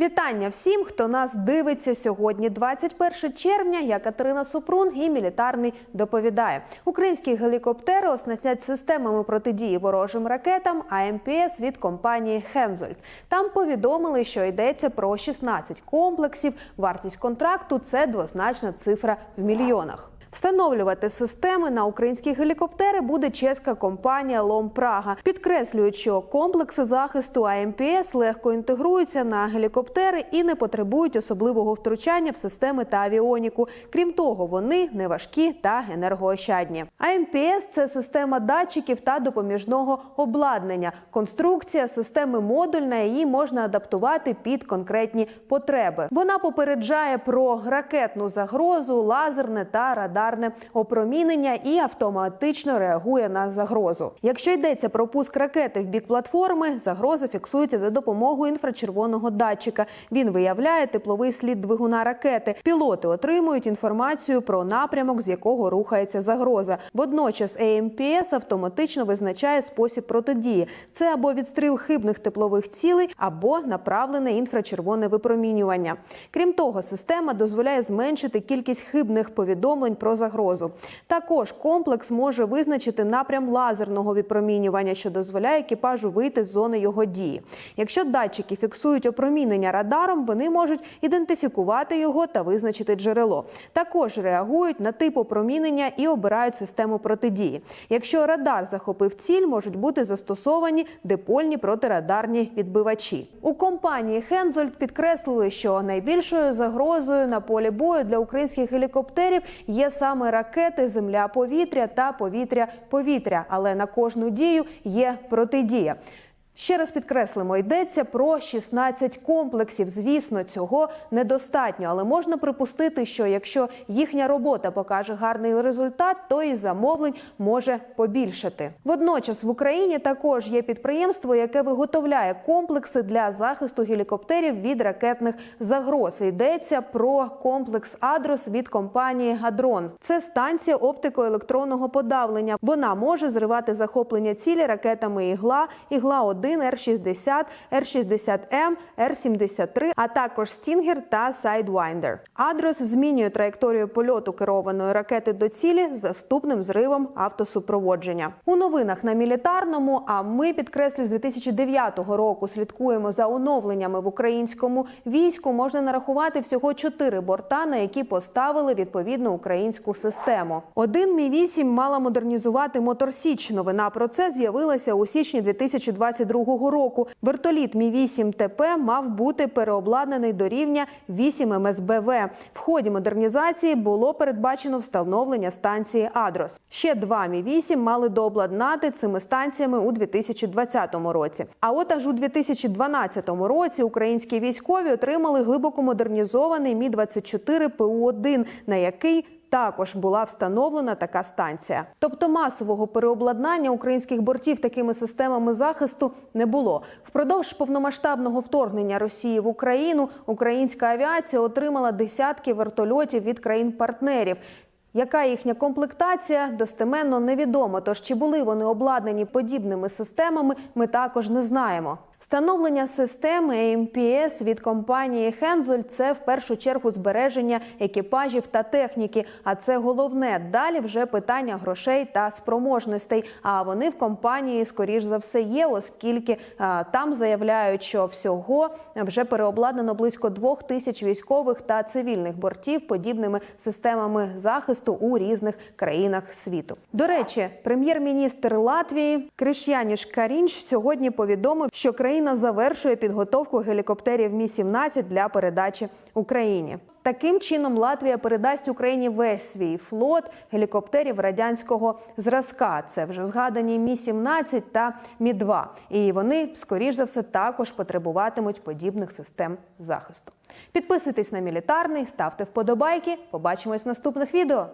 Вітання всім, хто нас дивиться сьогодні. 21 червня. Я Катерина Супрун і мілітарний доповідає. Українські гелікоптери оснастять системами протидії ворожим ракетам АМПС від компанії Хензольд. Там повідомили, що йдеться про 16 комплексів. Вартість контракту це двозначна цифра в мільйонах. Встановлювати системи на українські гелікоптери буде чеська компанія Лом Прага. Підкреслюють, що комплекси захисту АМПС легко інтегруються на гелікоптери і не потребують особливого втручання в системи та авіоніку. Крім того, вони не важкі та енергоощадні. АМПС – це система датчиків та допоміжного обладнання. Конструкція системи модульна, її можна адаптувати під конкретні потреби. Вона попереджає про ракетну загрозу, лазерне та радарне опромінення і автоматично реагує на загрозу. Якщо йдеться про пуск ракети в бік платформи, загроза фіксується за допомогою інфрачервоного датчика. Він виявляє тепловий слід двигуна ракети. Пілоти отримують інформацію про напрямок, з якого рухається загроза. Водночас АМПС автоматично визначає спосіб протидії. Це або відстріл хибних теплових цілей, або направлене інфрачервоне випромінювання. Крім того, система дозволяє зменшити кількість хибних повідомлень про загрозу. Також комплекс може визначити напрям лазерного випромінювання, що дозволяє екіпажу вийти з зони його дії. Якщо датчики фіксують опромінення радаром, вони можуть ідентифікувати його та визначити джерело. Також реагують на тип опромінення і обирають систему протидії. Якщо радар захопив ціль, можуть бути застосовані дипольні протирадарні відбивачі. У компанії Хензольд підкреслили, що найбільшою загрозою на полі бою для українських гелікоптерів є саме ракети земля-повітря та повітря-повітря, але на кожну дію є протидія. Ще раз підкреслимо, йдеться про 16 комплексів. Звісно, цього недостатньо, але можна припустити, що якщо їхня робота покаже гарний результат, то і замовлень може побільшати. Водночас в Україні також є підприємство, яке виготовляє комплекси для захисту гелікоптерів від ракетних загроз. Йдеться про комплекс Адрос від компанії Гадрон. Це станція оптико-електронного подавлення. Вона може зривати захоплення цілі ракетами ігла, ігла 1 Р-60, Р-60М, Р-73, а також Стінгер та Сайдвайндер. Адрос змінює траєкторію польоту керованої ракети до цілі з наступним зривом автосупроводження. У новинах на мілітарному. А ми підкреслю з 2009 року слідкуємо за оновленнями в українському війську. Можна нарахувати всього чотири борта, на які поставили відповідну українську систему. Один мі 8 мала модернізувати моторсіч. Новина про це з'явилася у січні 2022 року. Вертоліт Мі 8 ТП мав бути переобладнаний до рівня 8 МСБВ. В ході модернізації було передбачено встановлення станції Адрос. Ще два Мі 8 мали дообладнати цими станціями у 2020 році. А от аж у 2012 році українські військові отримали глибоко модернізований Мі 24 ПУ 1 на який також була встановлена така станція. Тобто масового переобладнання українських бортів такими системами захисту не було. Впродовж повномасштабного вторгнення Росії в Україну українська авіація отримала десятки вертольотів від країн-партнерів. Яка їхня комплектація достеменно невідомо. Тож чи були вони обладнані подібними системами, ми також не знаємо. Встановлення системи AMPS від компанії Hensoldt – це в першу чергу збереження екіпажів та техніки. А це головне. Далі вже питання грошей та спроможностей. А вони в компанії, скоріш за все, є, оскільки а, там заявляють, що всього вже переобладнано близько двох тисяч військових та цивільних бортів подібними системами захисту у різних країнах світу. До речі, прем'єр-міністр Латвії Криш'яніш Карінч сьогодні повідомив, що країна завершує підготовку гелікоптерів Мі 17 для передачі Україні. Таким чином Латвія передасть Україні весь свій флот гелікоптерів радянського зразка. Це вже згадані Мі 17 та Мі 2 І вони, скоріш за все, також потребуватимуть подібних систем захисту. Підписуйтесь на мілітарний, ставте вподобайки. Побачимось в наступних відео.